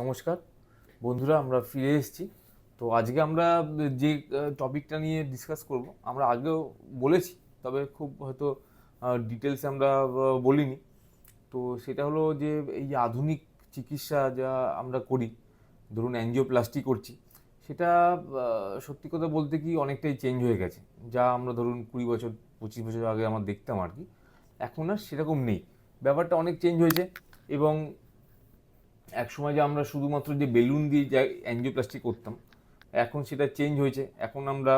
নমস্কার। বন্ধুরা, আমরা ফিরে এসেছি। তো আজকে আমরা যে টপিকটা নিয়ে ডিসকাস করব, আমরা আগেও বলেছি, তবে খুব হয়তো ডিটেলসে আমরা বলিনি। তো সেটা হলো যে, এই আধুনিক চিকিৎসা যা আমরা করি, ধরুন অ্যাঞ্জিওপ্লাস্টি করছি, সেটা সত্যি কথা বলতে কি অনেকটাই চেঞ্জ হয়ে গেছে। যা আমরা ধরুন কুড়ি বছর, পঁচিশ বছর আগে আমরা দেখতাম আর কি। এখন আর সেরকম নেই। ব্যাপারটা অনেক চেঞ্জ হয়েছে এবং এক সময় যে আমরা শুধুমাত্র যে বেলুন দিয়ে যা অ্যাঞ্জিওপ্লাস্টি করতাম, এখন সেটা চেঞ্জ হয়েছে। এখন আমরা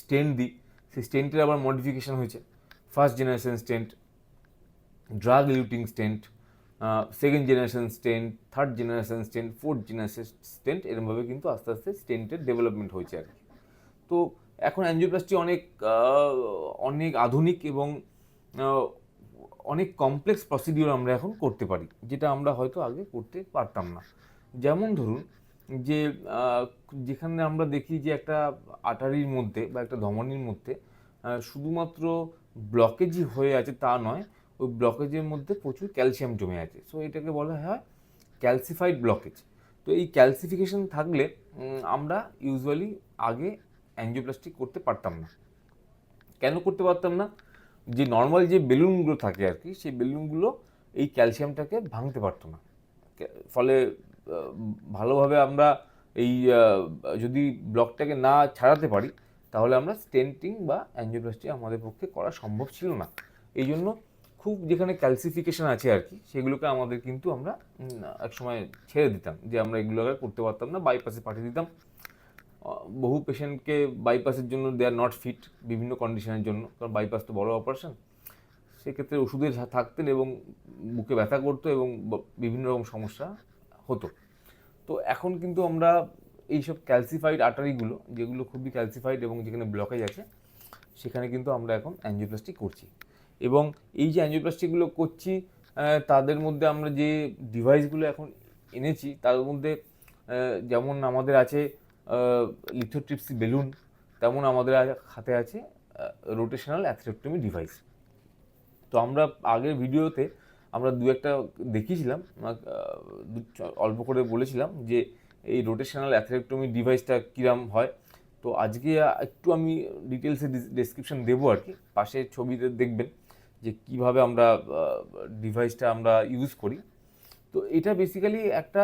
স্টেন্ট দিই। সেই স্টেন্টের আবার মডিফিকেশন হয়েছে। First generation stent drug eluting stent second generation stent third generation stent fourth generation stent এরমভাবে কিন্তু আস্তে আস্তে স্টেন্টের ডেভেলপমেন্ট হয়েছে আর কি। তো এখন অ্যাঞ্জিওপ্লাস্টি অনেক অনেক আধুনিক এবং অনেক কমপ্লেক্স প্রসিডিওর আমরা এখন করতে পারি, যেটা আমরা হয়তো আগে করতে পারতাম না। যেমন ধরুন যে যেখানে আমরা দেখি যে একটা আটারির মধ্যে বা একটা ধমনির মধ্যে শুধুমাত্র ব্লকেজই হয়ে আছে তা নয়, ওই ব্লকেজের মধ্যে প্রচুর ক্যালসিয়াম জমে আছে। সো এটাকে বলা হয় ক্যালসিফাইড ব্লকেজ তো এই ক্যালসিফিকেশন থাকলে আমরা ইউজুয়ালি আগে অ্যাঞ্জিওপ্লাস্টি করতে পারতাম না। কেন করতে পারতাম না? যে নর্মাল যে বেলুনগুলো থাকে আর কি, সেই বেলুনগুলো এই ক্যালসিয়ামটাকে ভাঙতে পারতো না। ফলে ভালোভাবে আমরা এই যদি ব্লকটাকে না ছাড়াতে পারি, তাহলে আমরা স্টেন্টিং বা অ্যাঞ্জিওপ্লাস্টি আমাদের পক্ষে করা সম্ভব ছিল না। এই জন্য খুব যেখানে ক্যালসিফিকেশন আছে আর কি, সেগুলোকে আমাদের কিন্তু আমরা এক সময় ছেড়ে দিতাম, যে আমরা এগুলোকে করতে পারতাম না বাইপাসে পাঠিয়ে দিতাম। বহু পেশেন্টকে বাইপাসের জন্য দে আর নট ফিট বিভিন্ন কন্ডিশনের জন্য। কারণ বাইপাস তো বড় অপারেশন সেক্ষেত্রে ওষুধে থাকতেন এবং বুকে ব্যথা করতো এবং বিভিন্ন রকম সমস্যা হতো। তো এখন কিন্তু আমরা এইসব ক্যালসিফাইড আটারিগুলো যেগুলো খুবই ক্যালসিফাইড এবং যেখানে ব্লকেজ আছে, সেখানে কিন্তু আমরা এখন অ্যাঞ্জিওপ্লাস্টি করছি। এবং এই যে অ্যাঞ্জিওপ্লাস্টিগুলো করছি তাদের মধ্যে আমরা যে ডিভাইসগুলো এখন এনেছি, তার মধ্যে যেমন আমাদের আছে লিথোট্রিপসি বেলুন তেমন আমাদের হাতে আছে রোটেশনাল অ্যাথ্রেক্টমি ডিভাইস তো আমরা আগের ভিডিওতে আমরা দু একটা দেখিয়েছিলাম অল্প করে বলেছিলাম যে এই রোটেশনাল অ্যাথ্রেক্টমি ডিভাইসটা কীরম হয়। তো আজকে একটু আমি ডিটেলসে ডেসক্রিপশন দেবো আর কি। পাশে ছবিতে দেখবেন যে কীভাবে আমরা ডিভাইসটা আমরা ইউজ করি। তো এটা বেসিক্যালি একটা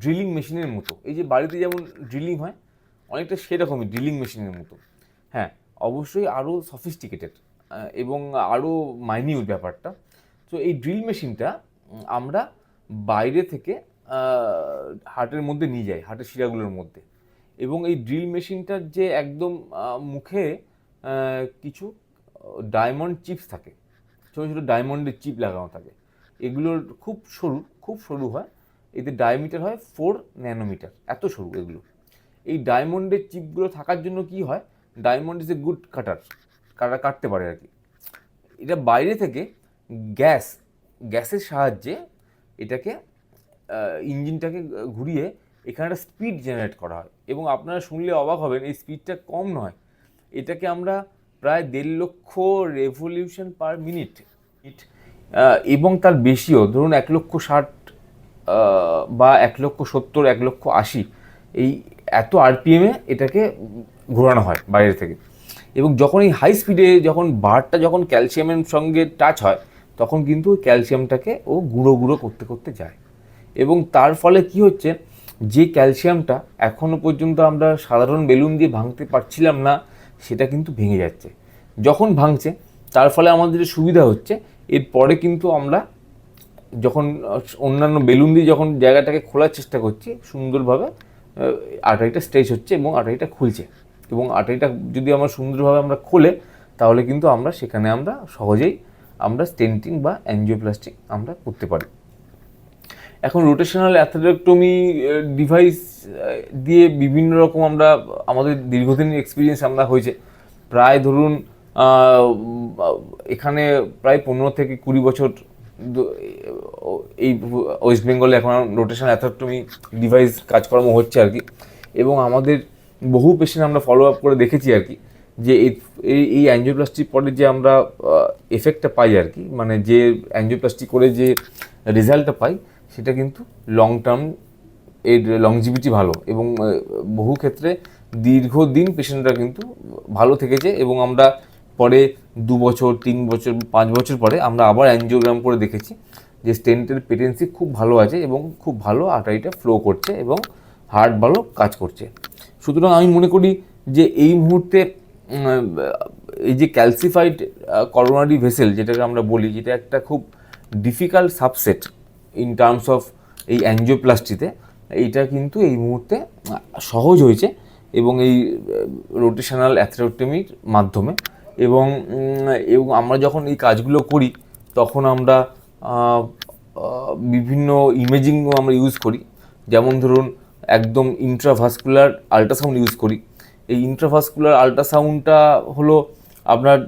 ড্রিলিং মেশিনের মতো। এই যে বাড়িতে যেমন ড্রিলিং হয়, অনেকটা সেরকমই ড্রিলিং মেশিনের মতো। হ্যাঁ অবশ্যই আরও সফিস্টিকেটেড এবং আরও মাইনিউট ব্যাপারটা। তো এই ড্রিল মেশিনটা আমরা বাইরে থেকে হার্টের মধ্যে নিয়ে যাই হার্টের শিরাগুলোর মধ্যে। এবং এই ড্রিল মেশিনটার যে একদম মুখে কিছু ডায়মন্ড চিপস থাকে। ছোটো ছোটো ডায়মন্ডের চিপ লাগানো থাকে। এগুলোর খুব সরু খুব সরু হয়। এদের ডায়ামিটার হয় ফোর ন্যানোমিটার এত সরু এগুলো। এই ডায়মন্ডের চিপগুলো থাকার জন্য কি হয়? Diamond is a good cutter কাটা কাটতে পারে আর কি। এটা বাইরে থেকে গ্যাস গ্যাসের সাহায্যে এটাকে ইঞ্জিনটাকে ঘুরিয়ে এখানে একটা স্পিড জেনারেট করা হয়। এবং আপনারা শুনলে অবাক হবেন, এই স্পিডটা কম নয়। এটাকে আমরা প্রায় দেড় লক্ষ রেভলিউশন পার মিনিট এবং তার বেশিও, ধরুন এক লক্ষ ষাট বা এক লক্ষ সত্তর, এক লক্ষ আশি, এই এত আরপিএমে এটাকে ঘোরানো হয় বাইরে থেকে। এবং যখন এই হাই স্পিডে যখন বারটা যখন ক্যালসিয়ামের সঙ্গে টাচ হয়, তখন কিন্তু ওই ক্যালসিয়ামটাকে ও গুঁড়ো গুঁড়ো করতে করতে যায়। এবং তার ফলে কি হচ্ছে, যে ক্যালসিয়ামটা এখনও পর্যন্ত আমরা সাধারণ বেলুন দিয়ে ভাঙতে পারছিলাম না, সেটা কিন্তু ভেঙে যাচ্ছে। যখন ভাঙছে, তার ফলে আমাদের সুবিধা হচ্ছে, এরপরে কিন্তু আমরা যখন অন্যান্য বেলুন দিয়ে যখন জায়গাটাকে খোলার চেষ্টা করছি সুন্দরভাবে আহ, আটারিটা স্ট্রেচ হচ্ছে এবং আটাইটা খুলছে। এবং আটাইটা যদি আমরা সুন্দরভাবে আমরা খোলে তাহলে কিন্তু আমরা সেখানে আমরা সহজেই আমরা স্টেন্টিং বা অ্যাঞ্জিওপ্লাস্টিক আমরা করতে পারি। এখন রোটেশনাল অ্যাথলেটমি ডিভাইস দিয়ে বিভিন্ন রকম আমরা আমাদের দীর্ঘদিনের এক্সপিরিয়েন্স আমরা হয়েছে। প্রায় ধরুন এখানে প্রায় পনেরো থেকে কুড়ি বছর এই ওয়েস্ট বেঙ্গলে এখন রোটেশনাল অ্যাথলেটমি ডিভাইস কাজকর্ম হচ্ছে আর কি। এবং আমাদের বহু পেশেন্ট আমরা ফলো আপ করে দেখেছি আর কি, যে এই, এই- এই অ্যাঞ্জিওপ্লাস্টি পরে যে আমরা এফেক্টটা পাই আর কি মানে যে অ্যাঞ্জিওপ্লাস্টি করে যে রেজাল্টটা পাই, সেটা কিন্তু লং টার্ম এর লংজিভিটি ভালো। এবং বহু ক্ষেত্রে দীর্ঘদিন পেশেন্টরা কিন্তু ভালো থেকেছে এবং আমরা পরে দু বছর, তিন বছর, পাঁচ বছর পরে আমরা আবার অ্যাঞ্জিওগ্রাম করে দেখেছি। যে স্টেন্টের পেটেন্সি খুব ভালো আছে এবং খুব ভালো আর্টারিটা ফ্লো করছে এবং হার্ট ভালো কাজ করছে। সুতরাং আমি মনে করি যে এই মুহূর্তে এই যে ক্যালসিফাইড করোনারি ভেসেল যেটাকে আমরা বলি, যেটা একটা খুব difficult subset in terms of এই অ্যাঞ্জিওপ্লাস্টিতে এইটা কিন্তু এই মুহূর্তে সহজ হয়েছে এবং এই রোটেশনাল অ্যাথ্রোটমির মাধ্যমে এবং এবং আমরা যখন এই কাজগুলো করি, তখন আমরা বিভিন্ন ইমেজিংও আমরা ইউজ করি। যেমন ধরুন, একদম ইন্ট্রাভাস্কুলার আল্ট্রাসাউন্ড ইউজ করি। এই ইন্ট্রাভাস্কুলার আল্ট্রাসাউন্ডটা হলো আপনার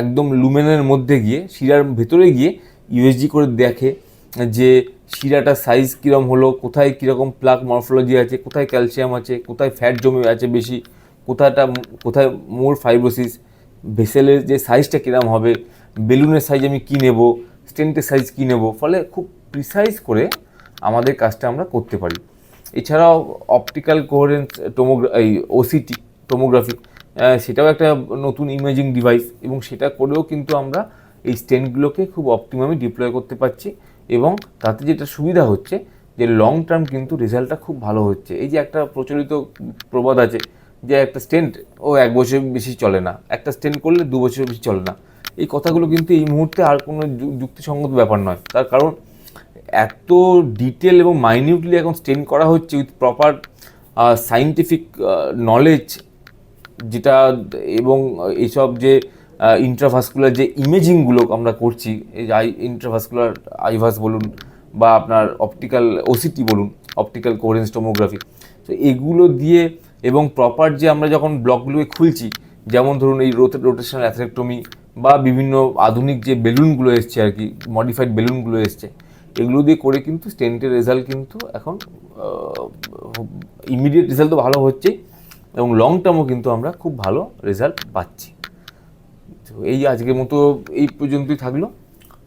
একদম লুমেনের মধ্যে গিয়ে, শিরার ভেতরে গিয়ে ইউএসজি করে দেখে যে শিরাটার সাইজ কীরকম হলো, কোথায় কীরকম প্লাক মরফোলজি আছে, কোথায় ক্যালসিয়াম আছে, কোথায় ফ্যাট জমে আছে বেশি কোথায়টা কোথায় মোর ফাইব্রোসিস ভেসেলের যে সাইজটা কীরকম হবে বেলুনের সাইজ আমি কী নেব স্টেন্টের সাইজ কী নেব? ফলে খুব প্রিসাইজ করে আমাদের কাজটা আমরা করতে পারি। এছাড়াও অপটিক্যাল কোহারেন্স টোমোগ্রা এই ওসিটি টোমোগ্রাফি সেটাও একটা নতুন ইমেজিং ডিভাইস এবং সেটা করেও কিন্তু আমরা এই স্টেন্টগুলোকে খুব অপটিমামি ডিপ্লয় করতে পারছি এবং তাতে যেটা সুবিধা হচ্ছে যে লং টার্ম কিন্তু রেজাল্টটা খুব ভালো হচ্ছে। এই যে একটা প্রচলিত প্রবাদ আছে যে একটা স্টেন্ট ও এক বছর বেশি চলে না। একটা স্টেন্ট করলে দু বছর বেশি চলে না। এই কথাগুলো কিন্তু এই মুহূর্তে আর কোনো যুক্তিসঙ্গত ব্যাপার নয়। তার কারণ এত ডিটেল এবং মাইনিউটলি এখন স্টেন করা হচ্ছে উইথ প্রপার সাইন্টিফিক নলেজ যেটা এবং এইসব যে ইন্ট্রাভাস্কুলার যে ইমেজিংগুলো আমরা করছি, এই আই ইন্ট্রাভাস্কুলার আইভাস বলুন বা আপনার অপটিক্যাল ওসিটি বলুন অপটিক্যাল কোরেন্স টোমোগ্রাফি তো এগুলো দিয়ে এবং প্রপার যে আমরা যখন ব্লকগুলোকে খুলছি, যেমন ধরুন এই রোটে রোটেশনাল অ্যাথ্রেক্টমি বা বিভিন্ন আধুনিক যে বেলুনগুলো এসছে আর কি মডিফাইড বেলুনগুলো এসছে, এগুলো দিয়ে করে কিন্তু স্টেন্টের রেজাল্ট কিন্তু এখন ইমিডিয়েট রেজাল্ট তো ভালো হচ্ছেই এবং লং টার্মও কিন্তু আমরা খুব ভালো রেজাল্ট পাচ্ছি। তো এই আজকের মতো এই পর্যন্তই থাকল।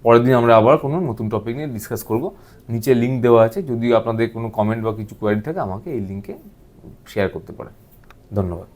পরের দিন আমরা আবার কোনো নতুন টপিক নিয়ে ডিসকাস করব। নিচে লিঙ্ক দেওয়া আছে, যদি আপনাদের কোনো কমেন্ট বা কিছু কোয়ারি থাকে আমাকে এই লিঙ্কে শেয়ার করতে পারেন। ধন্যবাদ।